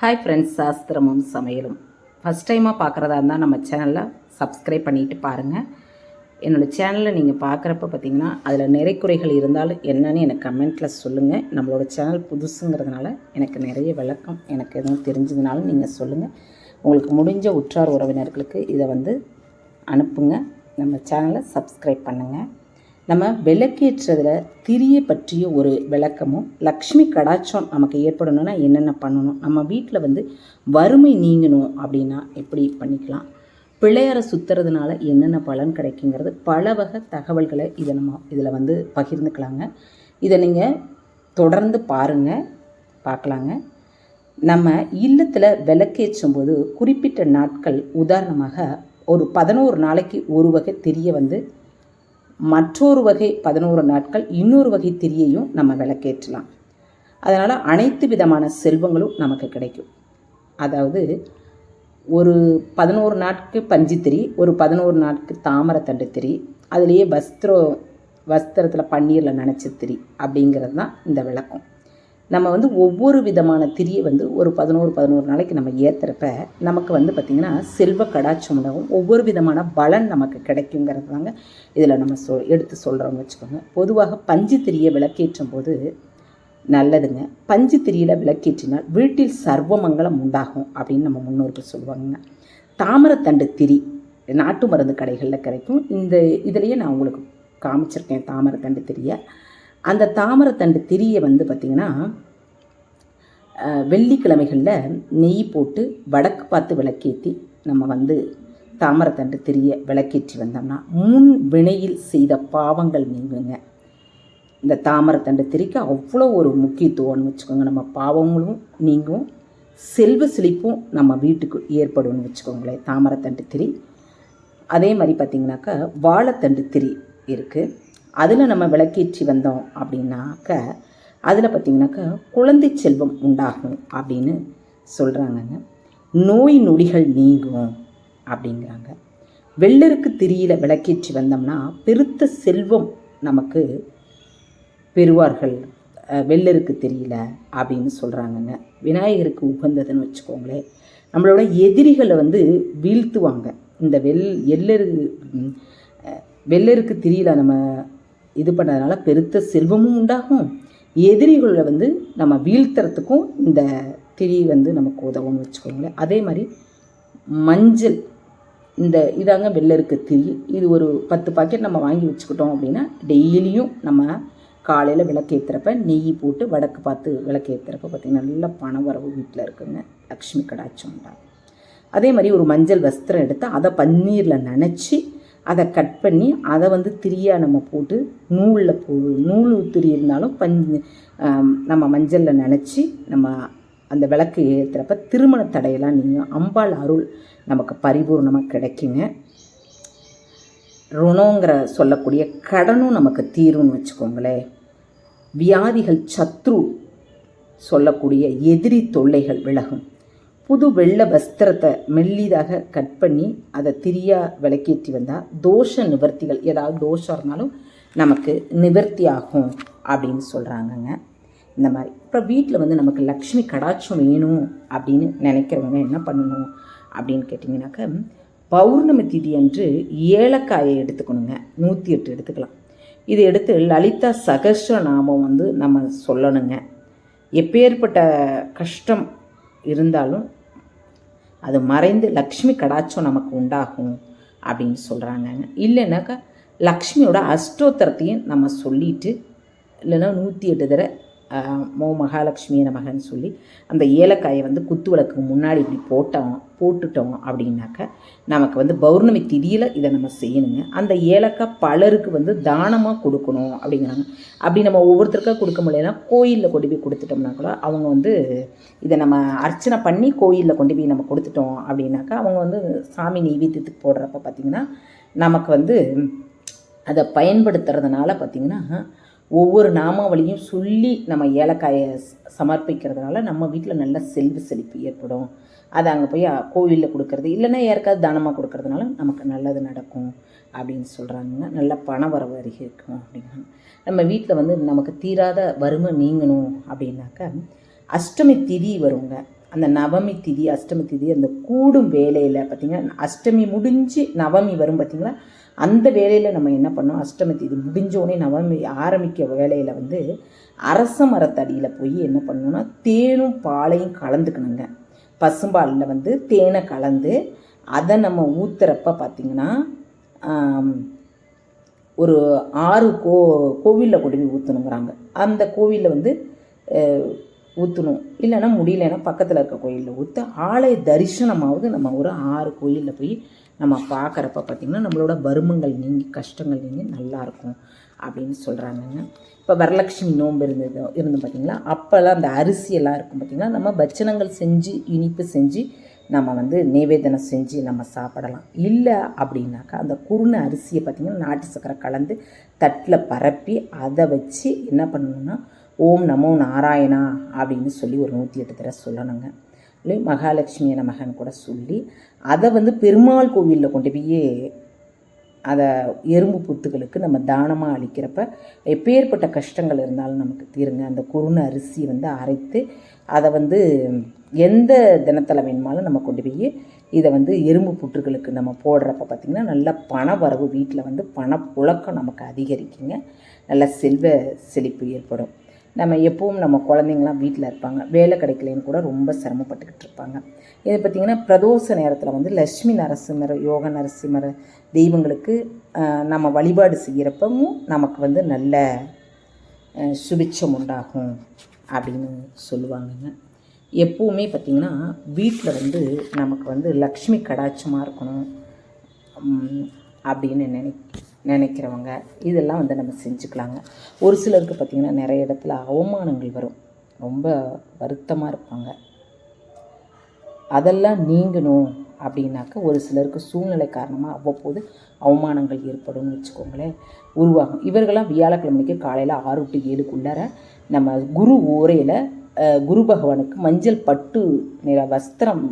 Hi friends சாஸ்திரமும் சமையலும். First டைமாக பார்க்குறதா இருந்தால் நம்ம சேனலை சப்ஸ்கிரைப் பண்ணிட்டு பாருங்கள் என்னோடய சேனலை நீங்கள் பார்க்குறப்ப பார்த்தீங்கன்னா அதில் நிறை குறைகள் இருந்தாலும் என்னன்னு எனக்கு கமெண்ட்டில் சொல்லுங்கள் நம்மளோட சேனல் புதுசுங்கிறதுனால எனக்கு நிறைய விளக்கம் எனக்கு எதுவும் தெரிஞ்சதுனாலும் நீங்கள் சொல்லுங்கள் உங்களுக்கு முடிஞ்ச உற்றார் உறவினர்களுக்கு இதை வந்து அனுப்புங்க. நம்ம சேனலை சப்ஸ்கிரைப் பண்ணுங்கள் நம்ம விளக்கேற்றதில் திரியை பற்றிய ஒரு விளக்கமும் லக்ஷ்மி கடாச்சம் நமக்கு ஏற்படணும்னா என்னென்ன பண்ணணும்? நம்ம வீட்டில் வந்து வறுமை நீங்கணும் அப்படின்னா எப்படி பண்ணிக்கலாம்? பிள்ளையாரை சுற்றுறதுனால என்னென்ன பலன் கிடைக்குங்கிறது பல வகை தகவல்களை இதை நம்ம இதில் வந்து பகிர்ந்துக்கலாங்க. இதை நீங்கள் தொடர்ந்து பாருங்கள் பார்க்கலாங்க. நம்ம இல்லத்தில் விளக்கேற்றும் போது குறிப்பிட்ட நாட்கள் உதாரணமாக ஒரு பதினோரு நாளைக்கு ஒரு வகை தெரிய வந்து மற்றொரு வகை பதினோரு நாட்கள் இன்னொரு வகை திரியையும் நம்ம விளக்கேற்றலாம். அதனால் அனைத்து விதமான செல்வங்களும் நமக்கு கிடைக்கும். அதாவது ஒரு பதினோரு நாட்கு பஞ்சுத்திரி ஒரு பதினோரு நாட்கு தாமரத்தண்டு திரி அதுலேயே வஸ்திரம் வஸ்திரத்தில் பன்னீரில் நினச்ச திரி அப்படிங்கிறது தான் இந்த விளக்கம். நம்ம வந்து ஒவ்வொரு விதமான திரியை வந்து ஒரு பதினோரு பதினோரு நாளைக்கு நம்ம ஏற்றுறப்ப நமக்கு வந்து பார்த்திங்கன்னா செல்வ கடாச்சமுடவும் ஒவ்வொரு விதமான பலன் நமக்கு கிடைக்குங்கிறது தாங்க இதில் நம்ம சொ எடுத்து சொல்கிறோம்னு வச்சுக்கோங்க. பொதுவாக பஞ்சு திரியை விளக்கேற்றும் போது நல்லதுங்க. பஞ்சு திரியில் விளக்கேற்றினால் வீட்டில் சர்வமங்கலம் உண்டாகும் அப்படின்னு நம்ம முன்னோர்கள் சொல்லுவாங்க தாமரத்தண்டு திரி நாட்டு மருந்து கடைகளில் கிடைக்கும். இந்த இதுலேயே நான் உங்களுக்கு காமிச்சிருக்கேன் தாமரத்தண்டு திரியை. அந்த தாமரத்தண்டு திரியை வந்து பார்த்திங்கன்னா வெள்ளிக்கிழமைகளில் நெய் போட்டு வடக்கு பார்த்து விளக்கேற்றி நம்ம வந்து தாமரத்தண்டு திரிய விளக்கேற்றி வந்தோம்னா முன் வினையில் செய்த பாவங்கள் நீங்குங்க. இந்த தாமரத்தண்டு திரிக்கு அவ்வளோ ஒரு முக்கியத்துவம்னு வச்சுக்கோங்க. நம்ம பாவங்களும் நீங்கும் செல்வ செழிப்பும் நம்ம வீட்டுக்கு ஏற்படும்னு வச்சுக்கோங்களேன் தாமரத்தண்டு திரி. அதே மாதிரி பார்த்திங்கனாக்கா வாழைத்தண்டு திரி இருக்குது அதில் நம்ம விளக்கேற்றி வந்தோம் அப்படின்னாக்க அதில் பார்த்திங்கனாக்கா குழந்தை செல்வம் உண்டாகும் அப்படின்னு சொல்கிறாங்கங்க நோய் நொடிகள் நீங்கும் அப்படிங்கிறாங்க. வெள்ளருக்கு திரியில் விளக்கேற்றி வந்தோம்னா பெருத்த செல்வம் நமக்கு பெறுவார்கள். வெள்ளருக்கு தெரியல அப்படின்னு சொல்கிறாங்கங்க விநாயகருக்கு உகந்ததுன்னு வச்சுக்கோங்களேன். நம்மளோட எதிரிகளை வந்து வீழ்த்துவாங்க. இந்த வெள் எல்லருக்கு வெள்ளருக்கு திரியில் நம்ம இது பண்ணதுனால பெருத்த செல்வமும் உண்டாகும். எதிரிகளை வந்து நம்ம வீழ்த்துறதுக்கும் இந்த திரி வந்து நமக்கு உதவும்னு வச்சுக்கோங்களேன். அதே மாதிரி மஞ்சள் இந்த இதாங்க வெள்ளருக்கு திரி. இது ஒரு பத்து பாக்கெட் நம்ம வாங்கி வச்சுக்கிட்டோம் அப்படின்னா டெய்லியும் நம்ம காலையில் விளக்கேற்றுறப்ப நெய் போட்டு வடக்கு பார்த்து விளக்கேற்றுறப்ப பார்த்திங்கன்னா நல்ல பண வரவு வீட்டில் இருக்குங்க. லக்ஷ்மி கடாட்சம் உண்டாகும் அதே மாதிரி ஒரு மஞ்சள் வஸ்திரம் எடுத்து அதை பன்னீரில் நினச்சி அதை கட் பண்ணி அதை வந்து திரியாக நம்ம போட்டு நூலில் போ நூல் திரி இருந்தாலும் பஞ்சு நம்ம மஞ்சளில் நினச்சி நம்ம அந்த விளக்கு ஏற்றுறப்ப திருமண தடையெல்லாம் நீங்கள் அம்பாள் அருள் நமக்கு பரிபூர்ணமாக கிடைக்குங்க. ருணங்கிற சொல்லக்கூடிய கடனும் நமக்கு தீரும்னு வச்சுக்கோங்களேன். வியாதிகள் சத்ரு சொல்லக்கூடிய எதிரி தொல்லைகள் விலகும். புது வெள்ளை வஸ்திரத்தை மெல்லிதாக கட் பண்ணி அதை திரியாக விளக்கேற்றி வந்தால் தோஷ நிவர்த்திகள் ஏதாவது தோஷம் இருந்தாலும் நமக்கு நிவர்த்தி ஆகும் அப்படின்னு சொல்கிறாங்கங்க இந்த மாதிரி. அப்புறம் வீட்டில் வந்து நமக்கு லக்ஷ்மி கடாட்சம் வேணும் அப்படின்னு நினைக்கிறவங்க என்ன பண்ணணும் அப்படின்னு கேட்டிங்கனாக்கா பௌர்ணமி திதி அன்று ஏலக்காயை எடுத்துக்கணுங்க. நூற்றி எட்டு எடுத்துக்கலாம். இதை எடுத்து லலிதா சகஸ்ர நாமம் வந்து நம்ம சொல்லணுங்க. எப்பேற்பட்ட கஷ்டம் இருந்தாலும் அது மறைந்து லக்ஷ்மி கடாச்சம் நமக்கு உண்டாகும் அப்படின்னு சொல்கிறாங்க இல்லைன்னாக்கா லக்ஷ்மியோட அஷ்டோத்தரத்தையும் நம்ம சொல்லிட்டு இல்லைன்னா நூற்றி எட்டு தடவை மோ மகாலட்சுமியை நமகன்னு சொல்லி அந்த ஏலக்காயை வந்து குத்து விளக்கு முன்னாடி இப்படி போட்டோம் போட்டுட்டோம் அப்படின்னாக்க நமக்கு வந்து பௌர்ணமி திதியில் இதை நம்ம செய்யணுங்க. அந்த ஏலக்காய் பலருக்கு வந்து தானமாக கொடுக்கணும் அப்படிங்கிறாங்க. அப்படி நம்ம ஒவ்வொருத்தருக்காக கொடுக்க முடியலன்னா கோயிலில் கொண்டு போய் கொடுத்துட்டோம்னா கூட அவங்க வந்து இதை நம்ம அர்ச்சனை பண்ணி கோயிலில் கொண்டு போய் நம்ம கொடுத்துட்டோம் அப்படின்னாக்கா அவங்க வந்து சாமி நெய்வேத்தியத்துக்கு போடுறப்ப பார்த்திங்கன்னா நமக்கு வந்து அதை பயன்படுத்துறதுனால பார்த்திங்கன்னா ஒவ்வொரு நாமாவளியும் சொல்லி நம்ம ஏலக்காயை சமர்ப்பிக்கிறதுனால நம்ம வீட்டில் நல்ல செல்வ செழிப்பு ஏற்படும். அதை அங்கே போய் கோவிலில் கொடுக்கறது இல்லைன்னா யாருக்காவது தானமாக கொடுக்கறதுனால நமக்கு நல்லது நடக்கும் அப்படின்னு சொல்கிறாங்க நல்ல பண வரவு அதிகரிக்கும் அப்படிங்கிறாங்க நம்ம வீட்டில் வந்து நமக்கு தீராத வறுமை நீங்கணும் அப்படின்னாக்கா அஷ்டமி திதி வருங்க. அந்த நவமி திதி அஷ்டமி திதி அந்த கூடும் வேலையில் பார்த்திங்கன்னா அஷ்டமி முடிஞ்சு நவமி வரும் பார்த்திங்களா அந்த வேலையில் நம்ம என்ன பண்ணோம்? அஷ்டமி இது முடிஞ்சோடனே நவமி ஆரம்பிக்க வேலையில் வந்து அரச மரத்தடியில் போய் என்ன பண்ணணும்னா தேனும் பாலையும் கலந்துக்கணுங்க. பசும்பாலில் வந்து தேனை கலந்து அதை நம்ம ஊற்றுறப்ப பார்த்திங்கன்னா ஒரு ஆறு கோ கோவிலில் கொண்டு போய் ஊற்றணுங்கிறாங்க அந்த கோவிலில் வந்து ஊற்றணும் இல்லைன்னா முடியலன்னா பக்கத்தில் இருக்க கோயிலில் ஊற்ற ஆலய தரிசனமாவது நம்ம ஒரு ஆறு கோயிலில் போய் நம்ம பார்க்குறப்ப பார்த்திங்கன்னா நம்மளோட வருமங்கள் நீங்கி கஷ்டங்கள் நீங்கி நல்லாயிருக்கும் அப்படின்னு சொல்கிறாங்கங்க இப்போ வரலட்சுமி நோன்பு இருந்தது இருந்து பார்த்திங்களா? அப்போல்லாம் அந்த அரிசியெல்லாம் இருக்கும் பார்த்திங்கன்னா நம்ம பட்சணங்கள் செஞ்சு இனிப்பு செஞ்சு நம்ம வந்து நிவேதனம் செஞ்சு நம்ம சாப்பிடலாம். இல்லை அப்படின்னாக்கா அந்த குறுன அரிசியை பார்த்திங்கன்னா நாட்டு சக்கரை கலந்து தட்டில் பரப்பி அதை வச்சு என்ன பண்ணணும்னா ஓம் நமோ நாராயணா அப்படின்னு சொல்லி ஒரு நூற்றி எட்டு தடவை சொல்லணுங்க. இல்லை மகாலட்சுமி நமகன் கூட சொல்லி அதை வந்து பெருமாள் கோவிலில் கொண்டு போய் அதை எறும்பு புத்துகளுக்கு நம்ம தானமாக அளிக்கிறப்ப எப்பேற்பட்ட கஷ்டங்கள் இருந்தாலும் நமக்கு தீருங்க. அந்த குருணை அரிசி வந்து அரைத்து அதை வந்து எந்த தினத்தில் வேணுமாலும் நம்ம கொண்டு போய் இதை வந்து எறும்பு புற்றுகளுக்கு நம்ம போடுறப்ப பார்த்திங்கன்னா நல்ல பண வரவு வீட்டில் வந்து பணப்புழக்கம் நமக்கு அதிகரிக்குங்க. நல்ல செல்வ செழிப்பு ஏற்படும். நம்ம எப்பவும் நம்ம குழந்தைங்களாம் வீட்டில் இருப்பாங்க. வேலை கிடைக்கலன்னு கூட ரொம்ப சிரமப்பட்டுக்கிட்டு இருப்பாங்க. இது பார்த்திங்கன்னா பிரதோஷ நேரத்தில் வந்து லக்ஷ்மி நரசிம்மர் யோக நரசிம்மர் தெய்வங்களுக்கு நம்ம வழிபாடு செய்கிறப்பவும் நமக்கு வந்து நல்ல சுபிச்சம் சுபிட்சம் உண்டாகும் அப்படின்னு சொல்லுவாங்கங்க. எப்பவுமே பார்த்திங்கன்னா வீட்டில் வந்து நமக்கு வந்து லக்ஷ்மி கடாட்சமாக இருக்கணும் அப்படின்னு நினை நினைக்கிறவங்க இதெல்லாம் வந்து நம்ம செஞ்சுக்கலாங்க. ஒரு சிலருக்கு பார்த்திங்கன்னா நிறைய இடத்துல அவமானங்கள் வரும். ரொம்ப வருத்தமாக இருப்பாங்க. அதெல்லாம் நீங்கணும் அப்படின்னாக்க ஒரு சிலருக்கு சூழ்நிலை காரணமாக அவ்வப்போது அவமானங்கள் ஏற்படும்னு வச்சுக்கோங்களேன். உருவாகும். இவர்களாம் வியாழக்கிழமைக்கு காலையில் ஆறு டு ஏழுக்குள்ளார நம்ம குரு ஓரையில் குரு பகவானுக்கு மஞ்சள் பட்டு நிற வஸ்திரம்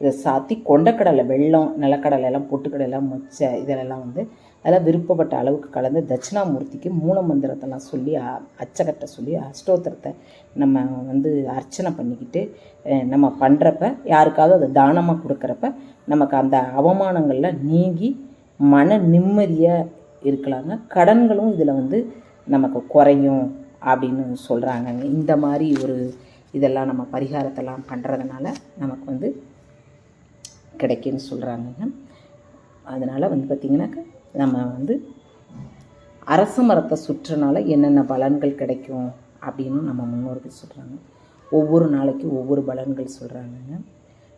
இதை சாத்தி கொண்டக்கடலை வெள்ளம் நிலக்கடலை எல்லாம் பொட்டுக்கடலை மொச்சை இதெல்லாம் வந்து அதெல்லாம் விருப்பப்பட்ட அளவுக்கு கலந்து தட்சிணாமூர்த்திக்கு மூல மந்திரத்தெல்லாம் சொல்லி அச்சகட்டை சொல்லி அஷ்டோத்திரத்தை நம்ம வந்து அர்ச்சனை பண்ணிக்கிட்டு நம்ம பண்ணுறப்ப யாருக்காவது அதை தானமாக கொடுக்குறப்ப நமக்கு அந்த அவமானங்கள்லாம் நீங்கி மன நிம்மதியாக இருக்கலாங்க. கடன்களும் இதில் வந்து நமக்கு குறையும் அப்படின்னு சொல்கிறாங்கங்க இந்த மாதிரி ஒரு இதெல்லாம் நம்ம பரிகாரத்தெல்லாம் பண்ணுறதுனால நமக்கு வந்து கிடைக்குன்னு சொல்கிறாங்கங்க அதனால் வந்து பார்த்திங்கனாக்கா நம்ம வந்து அரச மரத்தை சுற்றுனால என்னென்ன பலன்கள் கிடைக்கும் அப்படின்னு நம்ம முன்னோர்கள் சொல்கிறாங்க ஒவ்வொரு நாளைக்கு ஒவ்வொரு பலன்கள் சொல்கிறாங்கங்க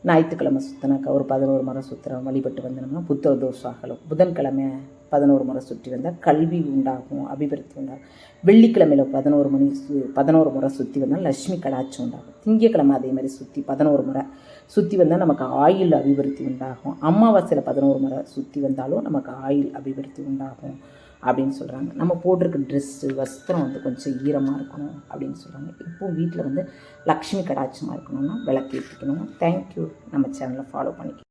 ஞாயிற்றுக்கிழமை சுற்றினாக்கா ஒரு பதினோரு முறை சுற்றுறோம் வழிபட்டு வந்தோம்னா புத்தக தோஷம் அகலும். புதன்கிழமை பதினோரு முறை சுற்றி வந்தால் கல்வி உண்டாகும் அபிவிருத்தி உண்டாகும். வெள்ளிக்கிழமையில் பதினோரு மணி சு பதினோரு முறை சுற்றி வந்தால் லட்சுமி கடாட்சி உண்டாகும். திங்கக்கிழமை அதே மாதிரி சுற்றி பதினோரு முறை சுற்றி வந்தால் நமக்கு ஆயில் அபிவிருத்தி உண்டாகும். அமாவாசையில் பதினோரு முறை சுற்றி வந்தாலும் நமக்கு ஆயில் அபிவிருத்தி உண்டாகும் அப்படின்னு சொல்கிறாங்க நம்ம போட்டிருக்க ட்ரெஸ்ஸு வஸ்திரம் வந்து கொஞ்சம் ஈரமாக இருக்கணும் அப்படின்னு சொல்கிறாங்க இப்போ வீட்டில் வந்து லக்ஷ்மி கடாட்சமாக இருக்கணும்னா விளக்கேற்றிக்கணும் தேங்க்யூ நம்ம சேனலை ஃபாலோ பண்ணிக்கணும்